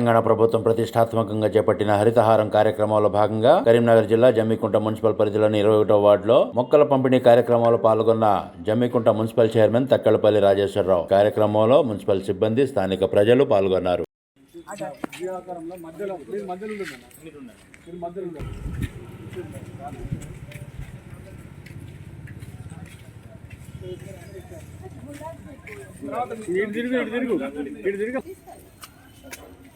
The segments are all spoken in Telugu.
తెలంగాణ ప్రభుత్వం ప్రతిష్టాత్మకంగా చేపట్టిన హరితహారం కార్యక్రమంలో భాగంగా కరీంనగర్ జిల్లా జమ్మికుంట మున్సిపల్ పరిధిలోని ఇరవై ఒకటో వార్డులో మొక్కల పంపిణీ కార్యక్రమంలో పాల్గొన్న జమ్మికుంట మున్సిపల్ చైర్మన్ తక్కలపల్లి రాజేశ్వరరావు. కార్యక్రమంలో మున్సిపల్ సిబ్బంది స్థానిక ప్రజలు పాల్గొన్నారు. ఇటు తిరుగు ఇటు తిరుగు ఇటు తిరుగు.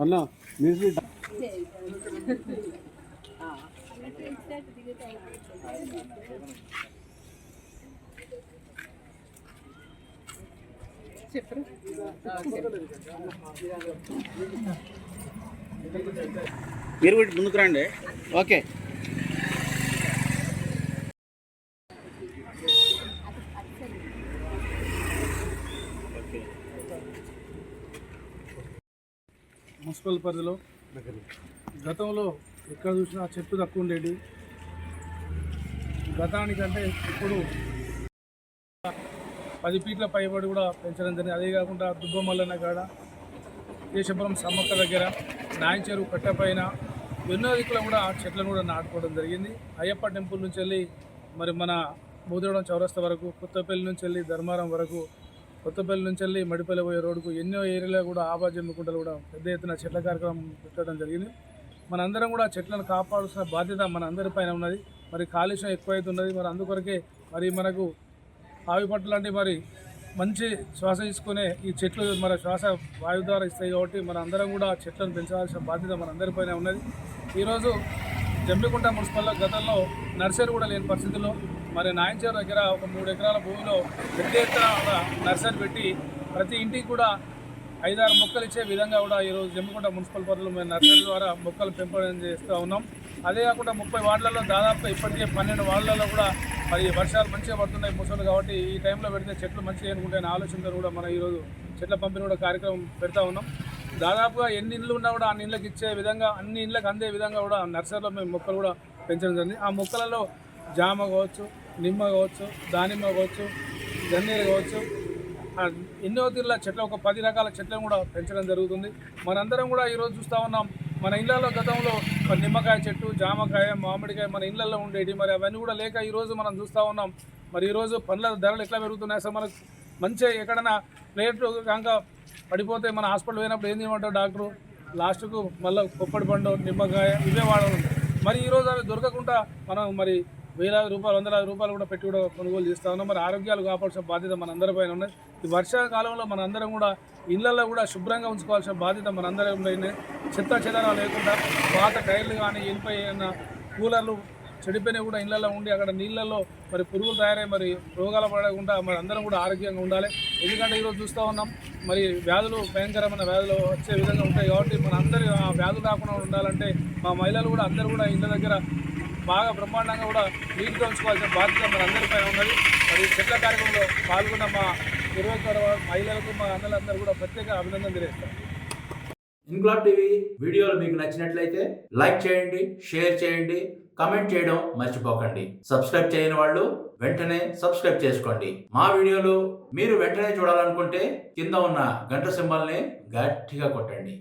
అన్న మ్యూజిక్ మీరు కూడా ముందుకు రండి. ఓకే. మున్సిపల్ పరిధిలో గతంలో ఎక్కడ చూసినా చెట్టు తక్కువ ఉండేది. గతానికంటే ఇప్పుడు పది ఫీట్ల పైబడి కూడా పెంచడం జరిగింది. అదే కాకుండా దుబ్బమల్లన్న కాడ కేశపురం సమ్మక్క దగ్గర నాయన్ చెరువు కట్టపైన ఎన్నో దిక్కులో కూడా చెట్లను కూడా నాటుకోవడం జరిగింది. అయ్యప్ప టెంపుల్ నుంచి వెళ్ళి మరి మన బూదగూడెం చౌరస్తా వరకు కొత్తపల్లి నుంచి వెళ్ళి ధర్మారం వరకు కొత్తపల్లి నుంచి వెళ్ళి మడిపల్లి పోయే రోడ్డుకు ఎన్నో ఏరియాలో కూడా ఆబాజమ్మి కుంటలు కూడా పెద్ద ఎత్తున చెట్ల కార్యక్రమం పెట్టడం జరిగింది. మనందరం కూడా చెట్లను కాపాడాల్సిన బాధ్యత మన అందరి పైన ఉన్నది. మరి కాలుష్యం ఎక్కువైతున్నది. మరి అందుకొరకే మరి మనకు ఆవి పట్ల అంటే మరి మంచి శ్వాస తీసుకునే ఈ చెట్లు మన శ్వాస వాయు ద్వారా ఇస్తాయి కాబట్టి మన అందరం కూడా చెట్లను పెంచాల్సిన బాధ్యత మన అందరిపైన ఉన్నది. ఈరోజు జమ్మికుంట మున్సిపల్లో గతంలో నర్సరీ కూడా లేని పరిస్థితుల్లో మరి నాయంచేరు దగ్గర ఒక మూడు ఎకరాల భూమిలో పెద్ద ఎత్తున నర్సరీ పెట్టి ప్రతి ఇంటికి కూడా ఐదారు మొక్కలు ఇచ్చే విధంగా కూడా ఈరోజు జమ్మికుంట మున్సిపల్ పరిధిలో మేము నర్సరీ ద్వారా మొక్కలు పెంపకం చేస్తూ ఉన్నాం. అదే కాకుండా ముప్పై వార్డులలో దాదాపు ఇప్పటికే పన్నెండు వార్డులలో కూడా మరి వర్షాలు మంచిగా పడుతున్నాయి ముసలు కాబట్టి ఈ టైంలో పెడితే చెట్లు మంచిగా అనుకుంటే ఆలోచనతో కూడా మనం ఈరోజు చెట్ల పంపిణీ కూడా కార్యక్రమం పెడతా ఉన్నాం. దాదాపుగా ఎన్ని ఇళ్ళు ఉన్నా కూడా అన్ని ఇళ్ళకి ఇచ్చే విధంగా అన్ని ఇళ్ళకి అందే విధంగా కూడా నర్సరీలో మేము మొక్కలు కూడా పెంచడం జరిగింది. ఆ మొక్కలలో జామ కావచ్చు నిమ్మ కావచ్చు దానిమ్మ కావచ్చు గన్నేరు కావచ్చు ఎన్నో తీరుల చెట్లు ఒక పది రకాల చెట్లను కూడా పెంచడం జరుగుతుంది. మనందరం కూడా ఈరోజు చూస్తూ ఉన్నాం మన ఇళ్ళలో గతంలో నిమ్మకాయ చెట్టు జామకాయ మామిడికాయ మన ఇళ్ళలో ఉండేవి మరి అవన్నీ కూడా లేక ఈరోజు మనం చూస్తూ ఉన్నాం. మరి ఈరోజు పండ్ల ధరలు ఎట్లా పెరుగుతున్నాయి అసలు? మనకు మంచిగా ఎక్కడైనా ప్లేట్ కనుక పడిపోతే మన హాస్పిటల్ పోయినప్పుడు ఏం చేయమంటారు డాక్టరు? లాస్ట్కు మళ్ళీ పొప్పడి పండు నిమ్మకాయ ఇవే వాడాలి మరి ఈరోజు అవి దొరకకుండా మనం మరి వేలాది రూపాయలు వందలాది రూపాయలు కూడా పెట్టి కూడా కొనుగోలు చేస్తా ఉన్నాం. మరి ఆరోగ్యాలు కాపాడాల్సిన బాధ్యత మనందరిపైన ఉన్నది. ఈ వర్షాకాలంలో మనందరం కూడా ఇళ్ళలో కూడా శుభ్రంగా ఉంచుకోవాల్సిన బాధ్యత మనందరం పైన చెత్త చెదరా లేకుండా పాత టైర్లు కానీ ఇనుపై కూలర్లు చెడిపోయినా కూడా ఇళ్ళలో ఉండి అక్కడ నీళ్ళల్లో మరి పురుగులు తయారై మరి రోగాలు పడకుండా మరి అందరం కూడా ఆరోగ్యంగా ఉండాలి. ఎందుకంటే ఈరోజు చూస్తూ ఉన్నాం మరి వ్యాధులు భయంకరమైన వ్యాధులు వచ్చే విధంగా ఉంటాయి కాబట్టి మన అందరి ఆ వ్యాధులు రాకుండా ఉండాలంటే మా మహిళలు కూడా అందరూ కూడా ఇళ్ళ దగ్గర బాగా బ్రహ్మాండంగా కూడా నీటితో ఉంచుకోవాల్సిన బాధ్యత మనందరిపై ఉన్నది. మరి చెట్ల కార్యక్రమంలో పాల్గొన్న మా ఇరవై మహిళలకు మా అన్నలందరూ కూడా ప్రత్యేక అభినందన తెలియజేస్తారు ఇంక్లాబ్ టీవీ వీడియోలు మీకు నచ్చినట్లయితే లైక్ చేయండి షేర్ చేయండి కమెంట్ చేయడం మర్చిపోకండి. సబ్స్క్రైబ్ చేయని వాళ్ళు వెంటనే సబ్స్క్రైబ్ చేసుకోండి. మా వీడియోలు మీరు వెంటనే చూడాలనుకుంటే కింద ఉన్న గంట సింబల్ని గట్టిగా కొట్టండి.